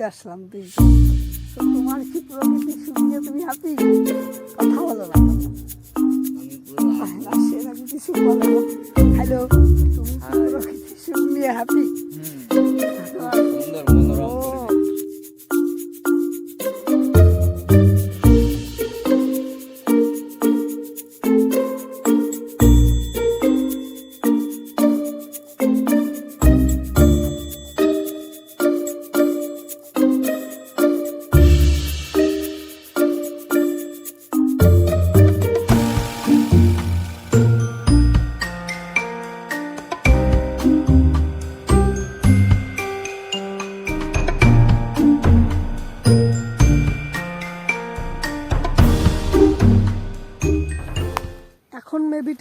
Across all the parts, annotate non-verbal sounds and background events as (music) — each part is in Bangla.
নিতে আসলাম তুই তোমার কি প্রকৃতি শুনিয়ে তুমি হ্যাপি কথা বলো না। কিছু বলো হ্যালো তুমি প্রকৃতি শুনিয়ে হ্যাপি সুন্দর মনোরম ও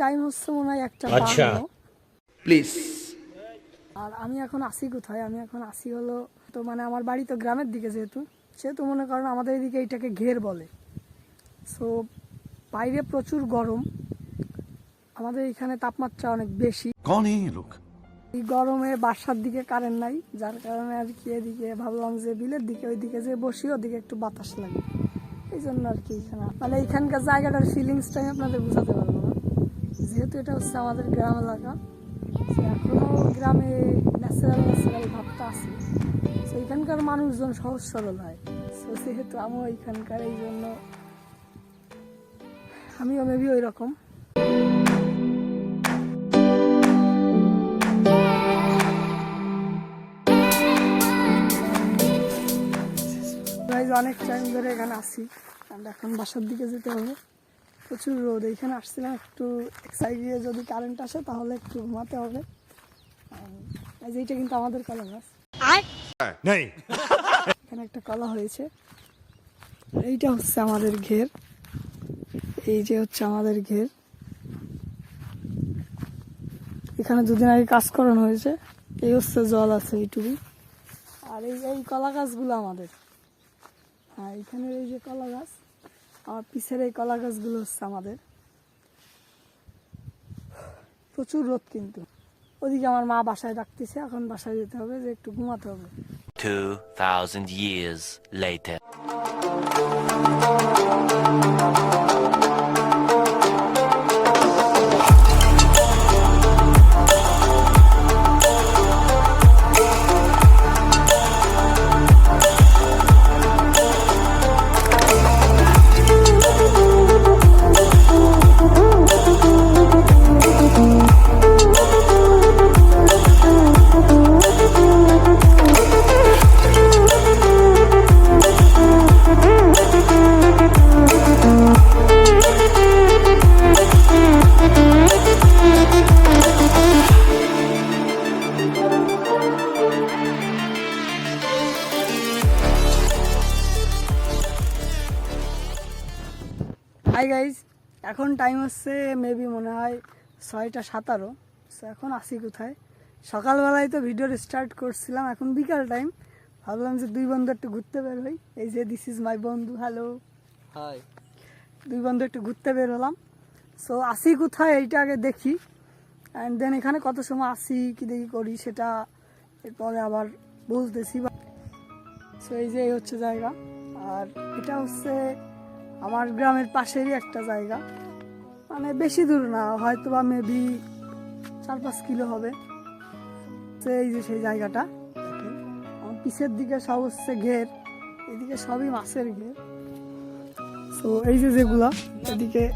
টাইম হচ্ছে মনে হয় একটা আচ্ছা প্লিজ আর আমি এখন আসি কোথায়? আমি এখন আসি হলো তো মানে আমার বাড়ি তো গ্রামের দিকে যেহেতু সেহেতু মনে করেন আমাদের এদিকে এইটাকে ঘের বলে। সো বাইরে প্রচুর গরম। আমাদের এখানে তাপমাত্রা অনেক বেশি। লোক? এই গরমে বাসার দিকে কারেন্ট নাই যার কারণে আর কি এদিকে ভাবলাম যে বিলের দিকে ওইদিকে যে বসি ওদিকে একটু বাতাস লাগে। এই জন্য আর কি মানে এখানকার জায়গাটার ফিলিংসটাই আপনাদের বোঝাতে পারব। যেহেতু এটা হচ্ছে আমাদের গ্রাম এলাকা এখনও গ্রামে ন্যাচারাল ন্যাচারাল ভাবটা আছে। তো এখানকার মানুষজন সহজ সরল হয়। তো সেহেতু আমিও এখানকার, এই জন্য আমিও মেবি ওই রকম অনেক টাইম ধরে এখানে আসি এখন বাসার দিকে যেতে হবে। প্রচুর রোদ এইখানে আসছিলাম একটু এক্সাইডে যদি কারেন্ট আসে তাহলে একটু ঘুমাতে হবে। আর যে এইটা কিন্তু আমাদের কলা গাছ। এখানে একটা কলা হয়েছে। এইটা হচ্ছে আমাদের ঘের। এই যে হচ্ছে আমাদের ঘের। এখানে দুদিন আগে কাজ করানো হয়েছে। এই হচ্ছে জল আছে এইটুকু আর এই এই কলা গাছগুলো আমাদের। হ্যাঁ এখানের এই যে কলা গাছ আমার পিছের এই কলা গাছগুলো হচ্ছে আমাদের। প্রচুর রোদ কিন্তু। ওদিকে আমার মা বাসায় ডাকতেছে এখন বাসায় যেতে হবে যে একটু ঘুমাতে হবে। 2,000 years later. হাই গাইজ এখন টাইম হচ্ছে মেবি মনে হয় ছয়টা সাতারো। সো এখন আসি কোথায়? সকালবেলায় তো ভিডিওর স্টার্ট করছিলাম এখন বিকাল টাইম ভাবলাম যে দুই বন্ধু একটু ঘুরতে বের হই। এই যে দিস ইজ মাই বন্ধু হ্যালো হাই দুই বন্ধু একটু ঘুরতে বের হলাম। সো আসি কোথায় এইটা আগে দেখি। অ্যান্ড দেন এখানে কত সময় আসি কি দেখি করি সেটা এরপরে আবার বলতেছি। সো এই যে এই হচ্ছে জায়গা। আর এটা হচ্ছে আমার গ্রামের পাশেরই একটা জায়গা। মানে বেশি দূর না হয়তো বা মেবি চার পাঁচ কিলো হবে। তো এই যে সেই জায়গাটা। আমার পিছের দিকে সব হচ্ছে ঘের এদিকে সবই মাছের ঘের। তো এই যে যেগুলা এদিকে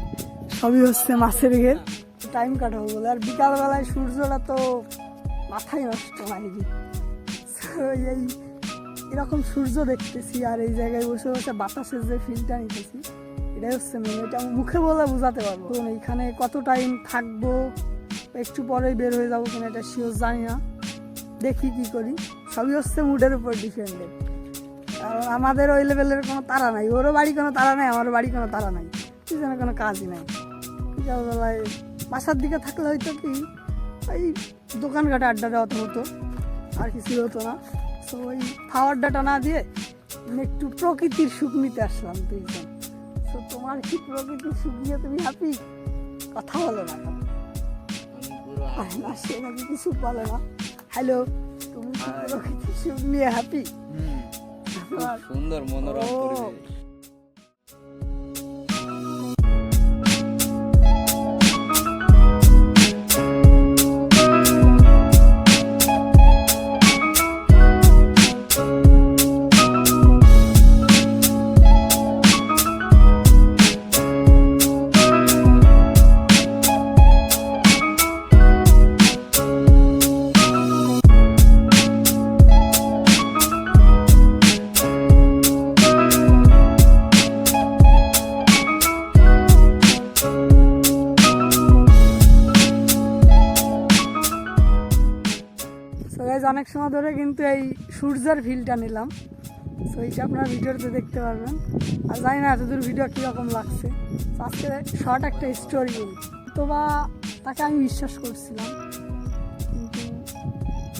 সবই হচ্ছে মাছের ঘের। টাইম কাটাবো বলে। আর বিকালবেলায় সূর্যটা তো মাথায় নষ্ট So, (laughs) এই এরকম সূর্য দেখতেছি আর এই জায়গায় বসে বসে বাতাসের যে ফিলটা নিতেছি, এটাই হচ্ছে মেন এটা আমি মুখে বলে বোঝাতে পারব। তো এইখানে কত টাইম থাকব, একটু পরেই বের হয়ে যাব কিনা এটা শিওর জানি না। দেখি কি করি। সবই হচ্ছে মুডের উপর ডিপেন্ডেড কারণ আমাদের ওই লেভেলের কোনো তারা নাই। ওরও বাড়ি কোনো তারা নাই, আমারও বাড়ি কোনো তারা নাই। কি যেন কোনো কাজই নাই। বাসার দিকে থাকলে হয়তো কি এই দোকান ঘাটে আড্ডা দেওয়া হতো, আর কিছু হতো না। তো ওই খাওয়ার ডাটা না দিয়ে একটু প্রকৃতির সুখ নিতে আসলাম দুইজন। তো তোমার কি প্রকৃতির সুখ নিয়ে তুমি হ্যাপি কথা বলো না না সে নাকি কিছু বলে না। হ্যালো তুমি প্রকৃতির সুখ নিয়ে হ্যাপি সুন্দর মনোরম। পরিবেশ। অনেক সময় ধরে কিন্তু এই সূর্যের ফিলটা নিলাম। সো এইটা আপনারা ভিডিওতে দেখতে পারবেন। আর জানি না এতদূর ভিডিও কীরকম লাগছে। আজকে শর্ট একটা স্টোরি তো বা তাকে আমি বিশ্বাস করছিলাম। কিন্তু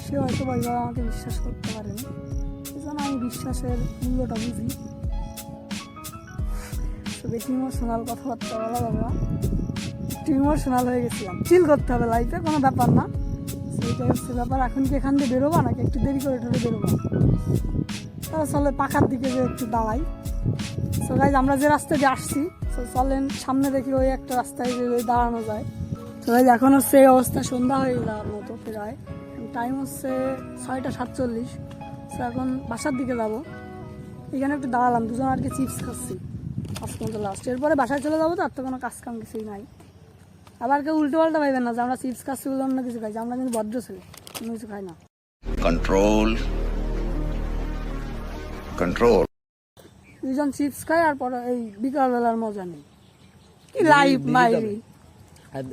সে হয়তো বা আমাকে বিশ্বাস করতে পারেনি। এই জন্য আমি বিশ্বাসের মূল্যটা বুঝি। তো বেশি ইমোশনাল কথাবার্তা বলা না। একটু ইমোশনাল হয়ে গেছিলাম। চিল করতে হবে লাইফে কোনো ব্যাপার না। সেইটাই হচ্ছে ব্যাপার। এখন কি এখান থেকে বেরোবা নাকি একটু দেরি করে টোরে বেরোবা? তাহলে চলে পাখার দিকে যে একটু দাঁড়াই। সো গাইজ আমরা যে রাস্তা দিয়ে আসছি তো চলেন সামনে দেখি ওই একটা রাস্তায় যে দাঁড়ানো যায়। তো গাইজ এখন হচ্ছে এই অবস্থা, সন্ধ্যা হয়ে যাওয়ার মতো প্রায়। টাইম হচ্ছে ছয়টা সাতচল্লিশ। তো এখন বাসার দিকে যাব। এখানে একটু দাঁড়ালাম, দুজন আর কি চিপস খাচ্ছি। আজকে লাস্ট এরপরে বাসায় চলে যাব তার তো কোনো কাজ কাম কিছুই নাই। আবার কেউ উল্টো পাল্টা পাইবেন না যে আমরা চিপস খাচ্ছি বলে অন্য কিছু খাইছি আমরা কিন্তু ভদ্র ছেলে কোনো কিছু খাই না। Control. Control. দুজন চিপস খাই আর পরে এই বিকালবেলার মজা নেই। কি লাইফ মাইরি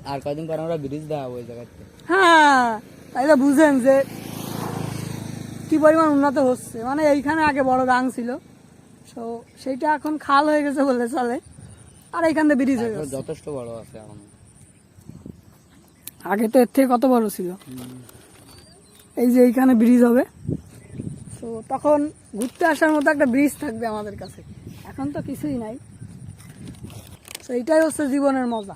আর- পর আমরা ব্রিজ দেখাবো ওই জায়গাতে? হ্যাঁ তাইলে বুঝেন যে কি পরিমাণ উন্নত হচ্ছে। মানে এইখানে আগে বড় গাং ছিল তো সেইটা এখন খাল হয়ে গেছে বলে চলে আর এইখান থেকে ব্রিজ হয়ে গেছে। যথেষ্ট বড় আছে এখন। আগে তো এর থেকে কত বড় ছিল? এই যে এইখানে ব্রিজ হবে। তো তখন ঘুরতে আসার মতো একটা ব্রিজ থাকবে আমাদের কাছে। এখন তো কিছুই নাই। তো এইটাই হচ্ছে জীবনের মজা।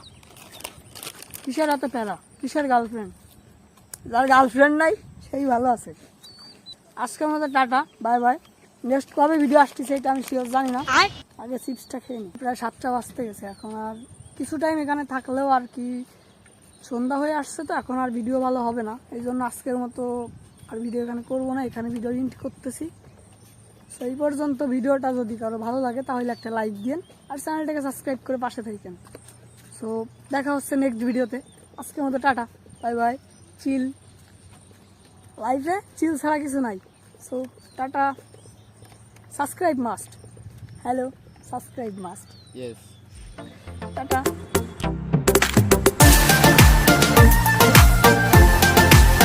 কিসের এত প্যারা? কিসের গার্লফ্রেন্ড যার গার্লফ্রেন্ড নাই সেই ভালো আছে। আজকের মতো টাটা বাই বাই নেক্সট কবে ভিডিও আসতেছে এটা আমি শিওর জানি না। আগে চিপসটা খেয়ে নিই প্রায় সাতটা বাজতে গেছে এখন আর কিছু টাইম এখানে থাকলেও আর কি সন্ধ্যা হয়ে আসছে তো এখন আর ভিডিও ভালো হবে না। এই জন্য আজকের মতো আর ভিডিও এখানে করব না এখানে ভিডিও এডিট করতেছি। সেই পর্যন্ত ভিডিওটা যদি কারও ভালো লাগে তাহলে একটা লাইক দিন আর চ্যানেলটাকে সাবস্ক্রাইব করে পাশে থাকেন। সো দেখা হচ্ছে নেক্সট ভিডিওতে আজকের মতো টাটা বাই বাই চিল লাইফে চিল ছাড়া কিছু নাই। So tata. Subscribe must hello subscribe must tata.